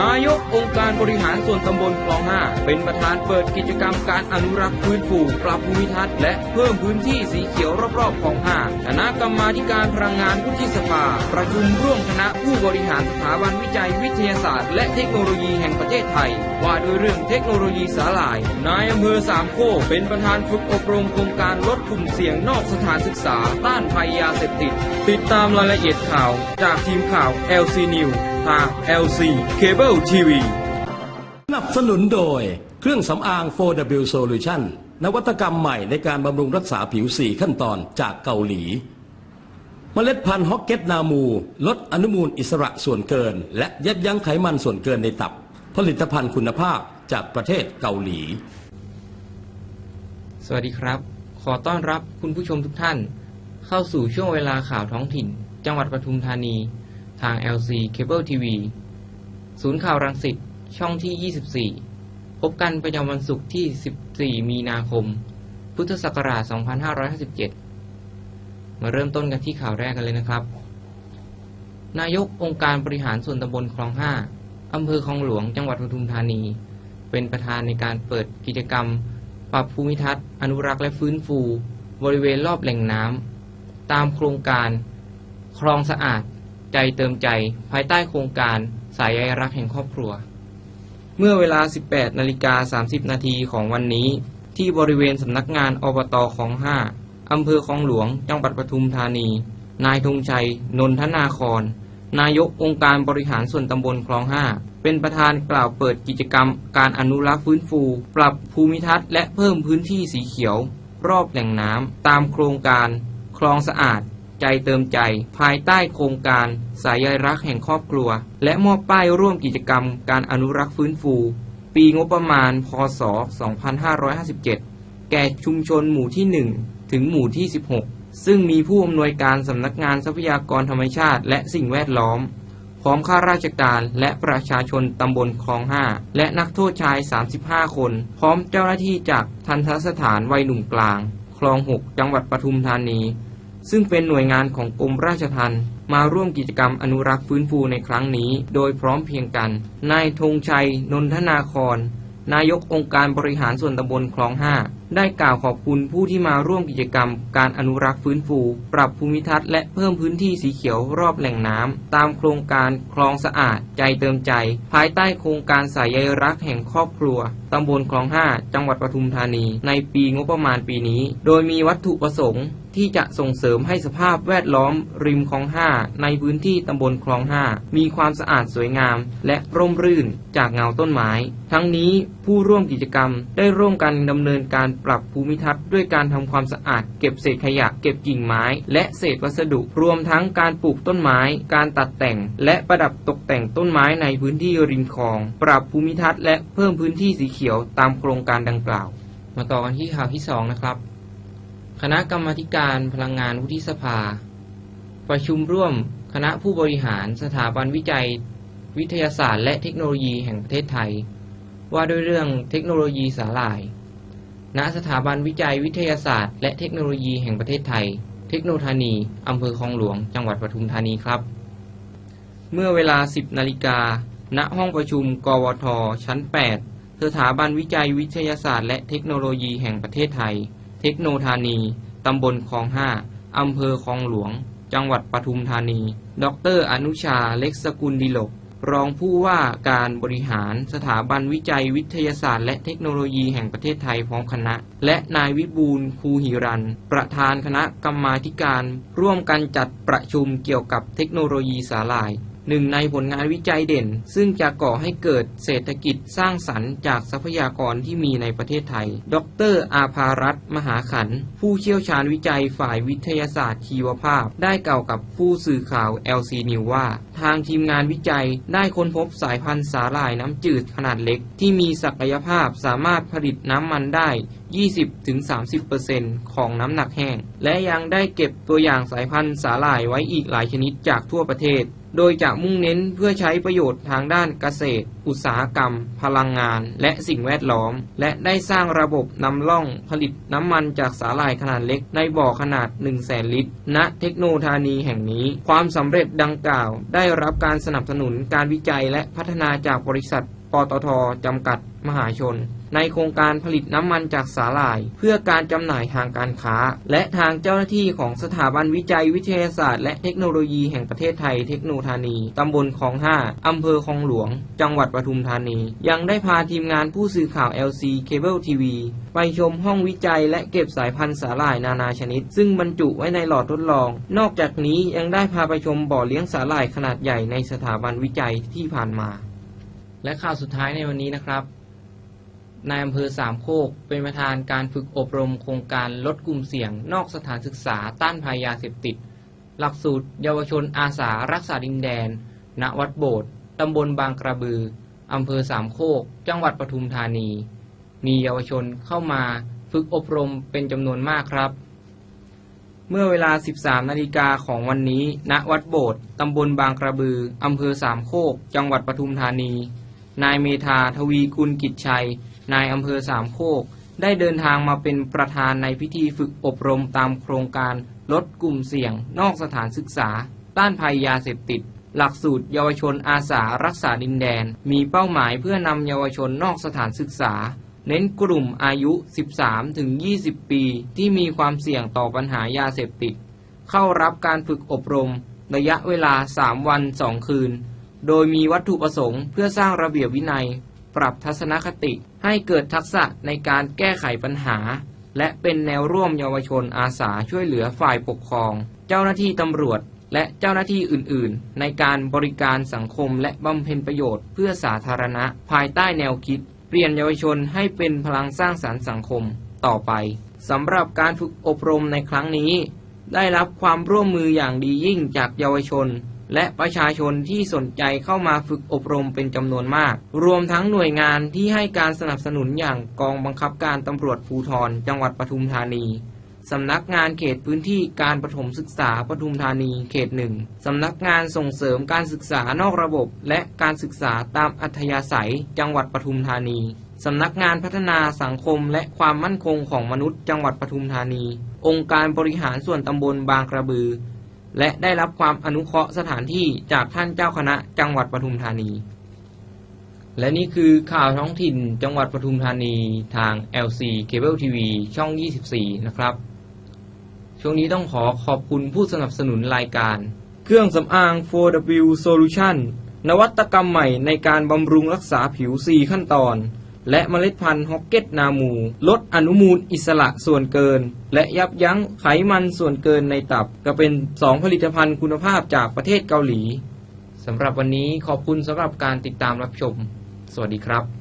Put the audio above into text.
นายกองค์การบริหารส่วนตำบลคลอง5เป็นประธานเปิดกิจกรรมการอนุรักษ์ฟื้นฟูปรับภูมิทัศน์และเพิ่มพื้นที่สีเขียวรอบๆคลอง5คณะกรรมาการพลังงานวุฒิสภา ประชุมร่วมคณะผู้บริหารสถาบันวิจัยวิทยาศาสตร์ และเทคโนโลยีแห่งประเทศไทย ว่าด้วยเรื่องเทคโนโลยีสาหร่าย นายอำเภอสามโคกเป็นประธานฝึกอบรมโครงการลดกลุ่มเสี่ยงนอกสถานศึกษา ต้านภัยยาเสพติด ติดตามรายละเอียดข่าว จากทีมข่าว LC News ทาง LC Cable TV สนับสนุนโดยเครื่องสำอาง 4W Solution นวัตกรรมใหม่ในการบำรุงรักษาผิว 4 ขั้นตอนจากเกาหลี เมล็ดพันธุ์ฮอกเก็ตนามู ลดอนุมูลอิสระส่วนเกิน และยับยั้งไขมันส่วนเกินในตับ ผลิตภัณฑ์คุณภาพจากประเทศเกาหลี สวัสดีครับ ขอต้อนรับคุณผู้ชมทุกท่าน เข้าสู่ช่วงเวลาข่าวท้องถิ่น จังหวัดปทุมธานี ทาง LC Cable TV ศูนย์ข่าวรังสิต ช่องที่ 24 พบกันประจำวันศุกร์ที่ 14 มีนาคม พุทธศักราช 2557 มาเริ่มต้นกันที่ข่าวแรกกันเลยนะครับ นายกองค์การบริหารส่วนตำบลคลอง 5 อำเภอคลองหลวง จังหวัดปทุมธานี เป็นประธานในการเปิดกิจกรรม ปรับภูมิทัศน์ อนุรักษ์และฟื้นฟู บริเวณรอบแหล่งน้ำตามโครงการ คลองสะอาด ใจเติมใจ ภายใต้โครงการสายใยรักแห่งครอบครัว เมื่อเวลา 18นาฬิกา30 นาทีของวันนี้ ที่บริเวณสำนักงานอบตคลอง 5อำเภอคลองหลวง จังหวัดปทุมธานี นายธงชัย นนทนาคร นายกองค์การบริหารส่วนตำบลคลอง 5 เป็นประธานกล่าวเปิดกิจกรรม การอนุรักษ์ฟื้นฟู ปรับภูมิทัศน์และเพิ่มพื้นที่สีเขียว รอบแหล่งน้ำตามโครงการคลองสะอาด ใจเติมใจ ภายใต้โครงการสายใยรักแห่งครอบครัว และมอบป้ายร่วมกิจกรรม การอนุรักษ์ฟื้นฟู ปีงบประมาณ พศ 2557 แก่ชุมชนหมู่ที่ 1 ถึงหมู่ที่ 16 ซึ่งมีผู้อำนวยการสำนักงานทรัพยากรธรรมชาติ และสิ่งแวดล้อม พร้อมข้าราชการและประชาชนตำบลคลอง 5 และนักโทษชาย 35 คน พร้อมเจ้าหน้าที่จากทันทสถานวัยหนุ่มกลาง คลอง 6 จังหวัดปทุมธานี ซึ่งเป็นหน่วยงานของกรมราชทัณฑ์มาร่วมกิจกรรมอนุรักษ์ฟื้นฟูในครั้งนี้ โดยพร้อมเพียงกัน นายธงชัย นนทนาคร นายกองค์การบริหารส่วนตำบลคลอง 5 ได้กล่าวขอบคุณผู้ที่มาร่วมกิจกรรม การอนุรักษ์ฟื้นฟู ปรับภูมิทัศน์และเพิ่มพื้นที่สีเขียวรอบแหล่งน้ำ ตามโครงการคลองสะอาด ใจเติมใจ ภายใต้โครงการสายใยรักแห่งครอบครัวตำบลคลอง 5 จังหวัดปทุมธานี ในปีงบประมาณปีนี้ โดยมีวัตถุประสงค์ ที่จะส่งเสริมให้สภาพแวดล้อมริมคลอง5ในพื้นที่ตำบลคลอง5มีความสะอาดสวยงาม และร่มรื่นจากเงาต้นไม้ ทั้งนี้ผู้ร่วมกิจกรรมได้ร่วมกันดำเนินการปรับภูมิทัศน์ด้วยการทำความสะอาด เก็บเศษขยะเก็บกิ่งไม้ และเศษวัสดุ รวมทั้งการปลูกต้นไม้ การตัดแต่ง และประดับตกแต่งต้นไม้ในพื้นที่ริมคลอง ปรับภูมิทัศน์และเพิ่มพื้นที่สีเขียวตามโครงการดังกล่าว มาต่อกันที่ข่าวที่สองนะครับ คณะกรรมการพลังงานวุฒิสภา ประชุมร่วมคณะผู้บริหารสถาบันวิจัย วิทยาศาสตร์ และเทคโนโลยีแห่งประเทศไทย ว่าด้วยเรื่องเทคโนโลยีสาหร่าย ณสถาบันวิจัยวิทยาศาสตร์ และเทคโนโลยีแห่งประเทศไทย เทคโนธานี อำเภอคลองหลวง จังหวัดปทุมธานีครับ เมื่อเวลา 10นาฬิกาณห้องประชุม กวท ชั้น 8 สถาบันวิจัยวิทยาศาสตร์ และเทคโนโลยีแห่งประเทศไทย เทคโนธานี ตำบลคลอง5อำเภอคลองหลวง จังหวัดปทุมธานี ดร อนุชา เล็กสกุลดิลก รองผู้ว่าการบริหารสถาบันวิจัยวิทยาศาสตร์ และเทคโนโลยีแห่งประเทศไทยพร้อมคณะ และนายวิบูลคูหิรัน ประธานคณะกรรมาธิการ ร่วมกันจัดประชุมเกี่ยวกับเทคโนโลยีสาหร่าย หนึ่งในผลงานวิจัยเด่น ซึ่งจะก่อให้เกิดเศรษฐกิจสร้างสรรค์จากทรัพยากรที่มีในประเทศไทย ดร อาภารัตมหาขันธ์ผู้เชี่ยวชาญวิจัยฝ่ายวิทยาศาสตร์ชีวภาพ ได้กล่าวกับผู้สื่อข่าว LC News ว่า ทางทีมงานวิจัยได้ค้นพบสายพันธุ์สาหร่ายน้ำจืดขนาดเล็ก ที่มีศักยภาพสามารถผลิตน้ำมันได้ 20-30%ของน้ำหนักแห้ง และยังได้เก็บตัวอย่างสายพันธุ์สาหร่ายไว้อีกหลายชนิดจากทั่วประเทศ โดยจะมุ่งเน้นเพื่อใช้ประโยชน์ทางด้านเกษตร อุตสาหกรรม พลังงาน และสิ่งแวดล้อม และได้สร้างระบบนำล่องผลิตน้ำมันจากสาหร่ายขนาดเล็ก ในบ่อขนาด 1 0 0 0 0แสนลิตร ณ เทคโนธานีแห่งนี้ ความสำเร็จดังกล่าว ได้รับการสนับสนุนการวิจัยและพัฒนาจากบริษัทปตทจำกัดมหาชน ในโครงการผลิตน้ำมันจากสาหร่าย เพื่อการจำหน่ายทางการค้า และทางเจ้าหน้าที่ของสถาบันวิจัยวิทยาศาสตร์และเทคโนโลยีแห่งประเทศไทยเทคโนธานีตำบลคลอง5อำเภอคลองหลวง จังหวัดปทุมธานี ยังได้พาทีมงานผู้สื่อข่าว LC Cable TV ไปชมห้องวิจัยและเก็บสายพันธุ์สาหร่ายนานาชนิด ซึ่งบรรจุไว้ในหลอดทดลอง นอกจากนี้ยังได้พาไปชมบ่อเลี้ยงสาหร่ายขนาดใหญ่ในสถาบันวิจัยที่ผ่านมา และข่าวสุดท้ายในวันนี้นะครับ นายอำเภอสามโคกเป็นประธานการฝึกอบรมโครงการลดกลุ่มเสี่ยง นอกสถานศึกษาต้านภัยยาเสพติด หลักสูตร เยาวชนอาสารักษาดินแดน ณ วัดโบสถ์ตำบลบางกระบือ อำเภอสามโคก จังหวัดปทุมธานี มีเยาวชนเข้ามาฝึกอบรมเป็นจำนวนมากครับ เมื่อเวลา 13 นาฬิกาของวันนี้ ณ วัดโบสถ์ตำบลบางกระบือ อำเภอสามโคก จังหวัดปทุมธานี นายเมธาทวีกุลกิจชัย นายอำเภอสามโคก ได้เดินทางมาเป็นประธานในพิธีฝึกอบรมตามโครงการลดกลุ่มเสี่ยง นอกสถานศึกษา ต้านภัยยาเสพติด หลักสูตรเยาวชนอาสารักษาดินแดน มีเป้าหมายเพื่อนำเยาวชนนอกสถานศึกษา เน้นกลุ่มอายุ 13-20 ปี ที่มีความเสี่ยงต่อปัญหายาเสพติด เข้ารับการฝึกอบรม ระยะเวลา 3 วัน 2 คืน โดยมีวัตถุประสงค์เพื่อสร้างระเบียบวินัย ปรับทัศนคติให้เกิดทักษะในการแก้ไขปัญหา และเป็นแนวร่วมเยาวชนอาสาช่วยเหลือฝ่ายปกครอง เจ้าหน้าที่ตำรวจ และเจ้าหน้าที่อื่น ๆ ในการบริการสังคมและบำเพ็ญประโยชน์เพื่อสาธารณะ ภายใต้แนวคิด เปลี่ยนเยาวชนให้เป็นพลังสร้างสรรค์สังคม ต่อไปสำหรับการฝึกอบรมในครั้งนี้ ได้รับความร่วมมืออย่างดียิ่งจากเยาวชน และประชาชนที่สนใจเข้ามาฝึกอบรมเป็นจำนวนมาก รวมทั้งหน่วยงานที่ให้การสนับสนุนอย่างกองบังคับการตำรวจภูธรจังหวัดปทุมธานีสำนักงานเขตพื้นที่การประถมศึกษาปทุมธานีเขตหนึ่งสำนักงานส่งเสริมการศึกษานอกระบบ และการศึกษาตามอัธยาศัย จังหวัดปทุมธานีสำนักงานพัฒนาสังคมและความมั่นคงของมนุษย์จังหวัดปทุมธานี องค์การบริหารส่วนตำบลบางกระบือ และได้รับความอนุเคราะห์สถานที่จากท่านเจ้าคณะจังหวัดปทุมธานี และนี่คือข่าวท้องถิ่นจังหวัดปทุมธานีทาง LC Cable TV ช่อง 24 นะครับ ช่วงนี้ต้องขอขอบคุณผู้สนับสนุนรายการ เครื่องสำอาง 4W Solution นวัตกรรมใหม่ในการบำรุงรักษาผิว 4 ขั้นตอน และเมล็ดพันธุ์ฮอกเก็ตนามู ลดอนุมูลอิสระส่วนเกิน และยับยั้งไขมันส่วนเกินในตับ ก็เป็น 2 ผลิตภัณฑ์คุณภาพจากประเทศเกาหลีสำหรับวันนี้ขอบคุณสำหรับการติดตามรับชม สวัสดีครับ